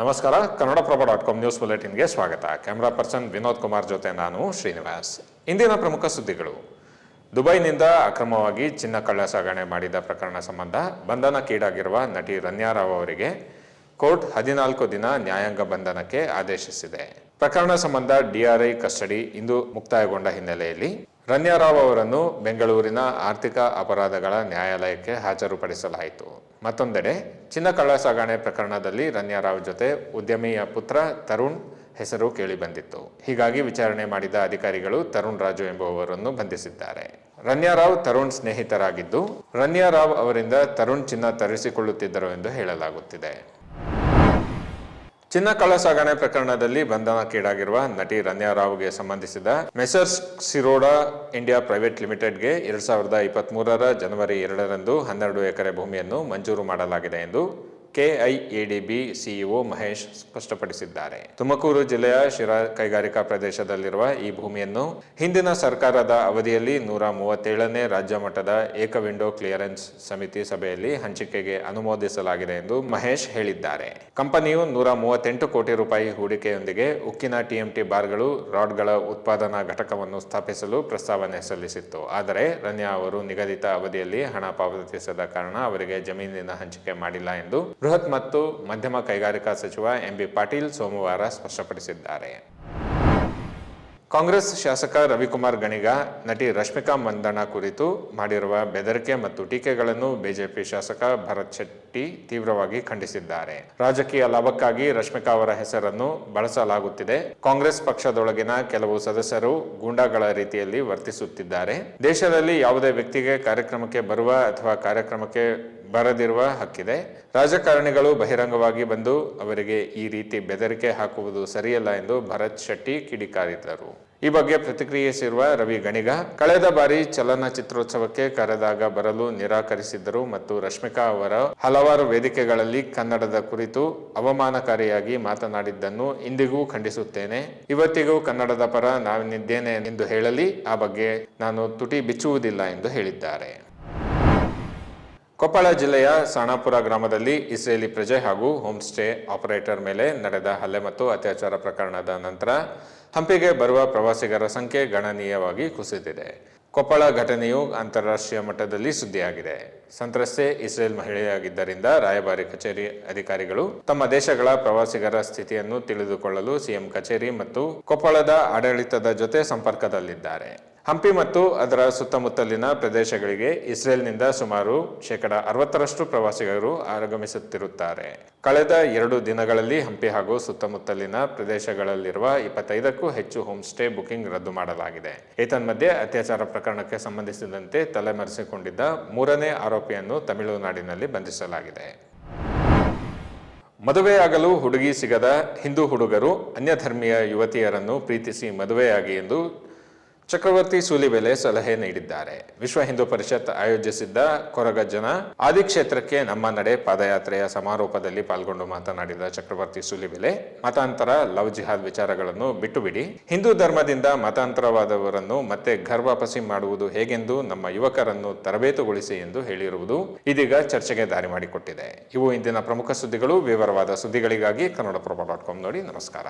ನಮಸ್ಕಾರ, Kannadaprabha dot com news ಬುಲೆಟಿನ್ಗೆ ಸ್ವಾಗತ. ಕ್ಯಾಮ್ರಾ ಪರ್ಸನ್ ವಿನೋದ್ ಕುಮಾರ್ ಜೊತೆ ನಾನು ಶ್ರೀನಿವಾಸ್. ಇಂದಿನ ಪ್ರಮುಖ ಸುದ್ದಿಗಳು. ದುಬೈನಿಂದ ಅಕ್ರಮವಾಗಿ ಚಿನ್ನ ಕಳ್ಳ ಸಾಗಣೆ ಮಾಡಿದ ಪ್ರಕರಣ ಸಂಬಂಧ ಬಂಧನಕ್ಕೀಡಾಗಿರುವ ನಟಿ ರನ್ಯಾರಾವ್ ಅವರಿಗೆ ಕೋರ್ಟ್ ಹದಿನಾಲ್ಕು ದಿನ ನ್ಯಾಯಾಂಗ ಬಂಧನಕ್ಕೆ ಆದೇಶಿಸಿದೆ. ಪ್ರಕರಣ ಸಂಬಂಧ ಡಿಆರ್ಐ ಕಸ್ಟಡಿ ಇಂದು ಮುಕ್ತಾಯಗೊಂಡ ಹಿನ್ನೆಲೆಯಲ್ಲಿ ರನ್ಯಾರಾವ್ ಅವರನ್ನು ಬೆಂಗಳೂರಿನ ಆರ್ಥಿಕ ಅಪರಾಧಗಳ ನ್ಯಾಯಾಲಯಕ್ಕೆ ಹಾಜರುಪಡಿಸಲಾಯಿತು. ಮತ್ತೊಂದೆಡೆ, ಚಿನ್ನ ಕಳ್ಳ ಸಾಗಣೆ ಪ್ರಕರಣದಲ್ಲಿ ರನ್ಯಾ ರಾವ್ ಜೊತೆ ಉದ್ಯಮಿಯ ಪುತ್ರ ತರುಣ್ ಹೆಸರು ಕೇಳಿಬಂದಿತ್ತು. ಹೀಗಾಗಿ ವಿಚಾರಣೆ ಮಾಡಿದ ಅಧಿಕಾರಿಗಳು ತರುಣ್ ರಾಜು ಎಂಬುವವರನ್ನು ಬಂಧಿಸಿದ್ದಾರೆ. ರನ್ಯಾ ರಾವ್ ತರುಣ್ ಸ್ನೇಹಿತರಾಗಿದ್ದು ರನ್ಯಾ ರಾವ್ ಅವರಿಂದ ತರುಣ್ ಚಿನ್ನ ತರಿಸಿಕೊಳ್ಳುತ್ತಿದ್ದರು ಎಂದು ಹೇಳಲಾಗುತ್ತಿದೆ. ಚಿನ್ನ ಕಳ್ಳ ಸಾಗಣೆ ಪ್ರಕರಣದಲ್ಲಿ ಬಂಧನಕ್ಕೀಡಾಗಿರುವ ನಟಿ ರನ್ಯಾ ರಾವ್ಗೆ ಸಂಬಂಧಿಸಿದ ಮೆಸರ್ಸ್ ಸಿರೋಡಾ ಇಂಡಿಯಾ ಪ್ರೈವೇಟ್ ಲಿಮಿಟೆಡ್ಗೆ ಎರಡ್ ಸಾವಿರದ ಇಪ್ಪತ್ತ್ ಮೂರರ ಜನವರಿ ಎರಡರಂದು ಹನ್ನೆರಡು ಎಕರೆ ಭೂಮಿಯನ್ನು ಮಂಜೂರು ಮಾಡಲಾಗಿದೆ ಎಂದು ಕೆಐಎಡಿಬಿ ಸಿಇಒ ಮಹೇಶ್ ಸ್ಪಷ್ಟಪಡಿಸಿದ್ದಾರೆ. ತುಮಕೂರು ಜಿಲ್ಲೆಯ ಶಿರಾ ಕೈಗಾರಿಕಾ ಪ್ರದೇಶದಲ್ಲಿರುವ ಈ ಭೂಮಿಯನ್ನು ಹಿಂದಿನ ಸರ್ಕಾರದ ಅವಧಿಯಲ್ಲಿ ನೂರ ಮೂವತ್ತೇಳನೇ ರಾಜ್ಯ ಮಟ್ಟದ ಏಕ ವಿಂಡೋ ಕ್ಲಿಯರೆನ್ಸ್ ಸಮಿತಿ ಸಭೆಯಲ್ಲಿ ಹಂಚಿಕೆಗೆ ಅನುಮೋದಿಸಲಾಗಿದೆ ಎಂದು ಮಹೇಶ್ ಹೇಳಿದ್ದಾರೆ. ಕಂಪನಿಯು ನೂರ ಮೂವತ್ತೆಂಟು ಕೋಟಿ ರೂಪಾಯಿ ಹೂಡಿಕೆಯೊಂದಿಗೆ ಉಕ್ಕಿನ ಟಿಎಂಟಿ ಬಾರ್ಗಳು, ರಾಡ್ಗಳ ಉತ್ಪಾದನಾ ಘಟಕವನ್ನು ಸ್ಥಾಪಿಸಲು ಪ್ರಸ್ತಾವನೆ ಸಲ್ಲಿಸಿತ್ತು. ಆದರೆ ರನ್ಯಾ ಅವರು ನಿಗದಿತ ಅವಧಿಯಲ್ಲಿ ಹಣ ಪಾವತಿಸದ ಕಾರಣ ಅವರಿಗೆ ಜಮೀನಿನ ಹಂಚಿಕೆ ಮಾಡಿಲ್ಲ ಎಂದು ಬೃಹತ್ ಮತ್ತು ಮಧ್ಯಮ ಕೈಗಾರಿಕಾ ಸಚಿವ ಎಂಬಿ ಪಾಟೀಲ್ ಸೋಮವಾರ ಸ್ಪಷ್ಟಪಡಿಸಿದ್ದಾರೆ. ಕಾಂಗ್ರೆಸ್ ಶಾಸಕ ರವಿಕುಮಾರ್ ಗಣಿಗ, ನಟಿ ರಶ್ಮಿಕಾ ಮಂದಣ ಕುರಿತು ಮಾಡಿರುವ ಬೆದರಿಕೆ ಮತ್ತು ಟೀಕೆಗಳನ್ನು ಬಿಜೆಪಿ ಶಾಸಕ ಭರತ್ ಶೆಟ್ಟಿ ತೀವ್ರವಾಗಿ ಖಂಡಿಸಿದ್ದಾರೆ. ರಾಜಕೀಯ ಲಾಭಕ್ಕಾಗಿ ರಶ್ಮಿಕಾ ಅವರ ಹೆಸರನ್ನು ಬಳಸಲಾಗುತ್ತಿದೆ. ಕಾಂಗ್ರೆಸ್ ಪಕ್ಷದೊಳಗಿನ ಕೆಲವು ಸದಸ್ಯರು ಗೂಂಡಾಗಳ ರೀತಿಯಲ್ಲಿ ವರ್ತಿಸುತ್ತಿದ್ದಾರೆ. ದೇಶದಲ್ಲಿ ಯಾವುದೇ ವ್ಯಕ್ತಿಗೆ ಕಾರ್ಯಕ್ರಮಕ್ಕೆ ಬರುವ ಅಥವಾ ಕಾರ್ಯಕ್ರಮಕ್ಕೆ ಬರದಿರುವ ಹಕ್ಕಿದೆ. ರಾಜಕಾರಣಿಗಳು ಬಹಿರಂಗವಾಗಿ ಬಂದು ಅವರಿಗೆ ಈ ರೀತಿ ಬೆದರಿಕೆ ಹಾಕುವುದು ಸರಿಯಲ್ಲ ಎಂದು ಭರತ್ ಶೆಟ್ಟಿ ಕಿಡಿಕಾರಿದರು. ಈ ಬಗ್ಗೆ ಪ್ರತಿಕ್ರಿಯಿಸಿರುವ ರವಿ ಗಣಿಗ, ಕಳೆದ ಬಾರಿ ಚಲನಚಿತ್ರೋತ್ಸವಕ್ಕೆ ಕರೆದಾಗ ಬರಲು ನಿರಾಕರಿಸಿದ್ದರು ಮತ್ತು ರಶ್ಮಿಕಾ ಅವರ ಹಲವಾರು ವೇದಿಕೆಗಳಲ್ಲಿ ಕನ್ನಡದ ಕುರಿತು ಅವಮಾನಕಾರಿಯಾಗಿ ಮಾತನಾಡಿದ್ದನ್ನು ಇಂದಿಗೂ ಖಂಡಿಸುತ್ತೇನೆ. ಇವತ್ತಿಗೂ ಕನ್ನಡದ ಪರ ನಾವಿನಿದ್ದೇನೆ ಎಂದು ಹೇಳಲಿ, ಆ ಬಗ್ಗೆ ನಾನು ತುಟಿ ಬಿಚ್ಚುವುದಿಲ್ಲ ಎಂದು ಹೇಳಿದ್ದಾರೆ. ಕೊಪ್ಪಳ ಜಿಲ್ಲೆಯ ಸಾಣಾಪುರ ಗ್ರಾಮದಲ್ಲಿ ಇಸ್ರೇಲಿ ಪ್ರಜೆ ಹಾಗೂ ಹೋಮ್ ಸ್ಟೇ ಆಪರೇಟರ್ ಮೇಲೆ ನಡೆದ ಹಲ್ಲೆ ಮತ್ತು ಅತ್ಯಾಚಾರ ಪ್ರಕರಣದ ನಂತರ ಹಂಪಿಗೆ ಬರುವ ಪ್ರವಾಸಿಗರ ಸಂಖ್ಯೆ ಗಣನೀಯವಾಗಿ ಕುಸಿದಿದೆ. ಕೊಪ್ಪಳ ಘಟನೆಯು ಅಂತಾರಾಷ್ಟ್ರೀಯ ಮಟ್ಟದಲ್ಲಿ ಸುದ್ದಿಯಾಗಿದೆ. ಸಂತ್ರಸ್ತೆ ಇಸ್ರೇಲ್ ಮಹಿಳೆಯಾಗಿದ್ದರಿಂದ ರಾಯಭಾರಿ ಕಚೇರಿ ಅಧಿಕಾರಿಗಳು ತಮ್ಮ ದೇಶಗಳ ಪ್ರವಾಸಿಗರ ಸ್ಥಿತಿಯನ್ನು ತಿಳಿದುಕೊಳ್ಳಲು ಸಿಎಂ ಕಚೇರಿ ಮತ್ತು ಕೊಪ್ಪಳದ ಆಡಳಿತದ ಜೊತೆ ಸಂಪರ್ಕದಲ್ಲಿದ್ದಾರೆ. ಹಂಪಿ ಮತ್ತು ಅದರ ಸುತ್ತಮುತ್ತಲಿನ ಪ್ರದೇಶಗಳಿಗೆ ಇಸ್ರೇಲ್ನಿಂದ ಸುಮಾರು ಶೇಕಡ ಅರವತ್ತರಷ್ಟು ಪ್ರವಾಸಿಗರು ಆಗಮಿಸುತ್ತಿರುತ್ತಾರೆ. ಕಳೆದ ಎರಡು ದಿನಗಳಲ್ಲಿ ಹಂಪಿ ಹಾಗೂ ಸುತ್ತಮುತ್ತಲಿನ ಪ್ರದೇಶಗಳಲ್ಲಿರುವ ಇಪ್ಪತ್ತೈದಕ್ಕೂ ಹೆಚ್ಚು ಹೋಮ್ ಸ್ಟೇ ಬುಕಿಂಗ್ ರದ್ದು ಮಾಡಲಾಗಿದೆ. ಏತನ್ಮಧ್ಯೆ ಅತ್ಯಾಚಾರ ಪ್ರಕರಣಕ್ಕೆ ಸಂಬಂಧಿಸಿದಂತೆ ತಲೆಮರೆಸಿಕೊಂಡಿದ್ದ ಮೂರನೇ ಆರೋಪಿಯನ್ನು ತಮಿಳುನಾಡಿನಲ್ಲಿ ಬಂಧಿಸಲಾಗಿದೆ. ಮದುವೆಯಾಗಲು ಹುಡುಗಿ ಸಿಗದ ಹಿಂದೂ ಹುಡುಗರು ಅನ್ಯಧರ್ಮೀಯ ಯುವತಿಯರನ್ನು ಪ್ರೀತಿಸಿ ಮದುವೆಯಾಗಿ ಎಂದು ಚಕ್ರವರ್ತಿ ಸೂಲಿಬೆಲೆ ಸಲಹೆ ನೀಡಿದ್ದಾರೆ. ವಿಶ್ವ ಹಿಂದೂ ಪರಿಷತ್ ಆಯೋಜಿಸಿದ್ದ ಕೊರಗಜ್ಜನ ಆದಿಕ್ಷೇತ್ರಕ್ಕೆ ನಮ್ಮ ನಡೆ ಪಾದಯಾತ್ರೆಯ ಸಮಾರೋಪದಲ್ಲಿ ಪಾಲ್ಗೊಂಡು ಮಾತನಾಡಿದ ಚಕ್ರವರ್ತಿ ಸೂಲಿಬೆಲೆ, ಮತಾಂತರ, ಲವ್ ಜಿಹಾದ್ ವಿಚಾರಗಳನ್ನು ಬಿಟ್ಟು ಬಿಡಿ ಹಿಂದೂ ಧರ್ಮದಿಂದ ಮತಾಂತರವಾದವರನ್ನು ಮತ್ತೆ ಘರ್ವಾಪಸಿ ಮಾಡುವುದು ಹೇಗೆಂದು ನಮ್ಮ ಯುವಕರನ್ನು ತರಬೇತುಗೊಳಿಸಿ ಎಂದು ಹೇಳಿರುವುದು ಇದೀಗ ಚರ್ಚೆಗೆ ದಾರಿ ಮಾಡಿಕೊಟ್ಟಿದೆ. ಇವು ಇಂದಿನ ಪ್ರಮುಖ ಸುದ್ದಿಗಳು. ವಿವರವಾದ ಸುದ್ದಿಗಳಿಗಾಗಿ ಕನ್ನಡಪ್ರಭ ಡಾಟ್ ನೋಡಿ ನಮಸ್ಕಾರ.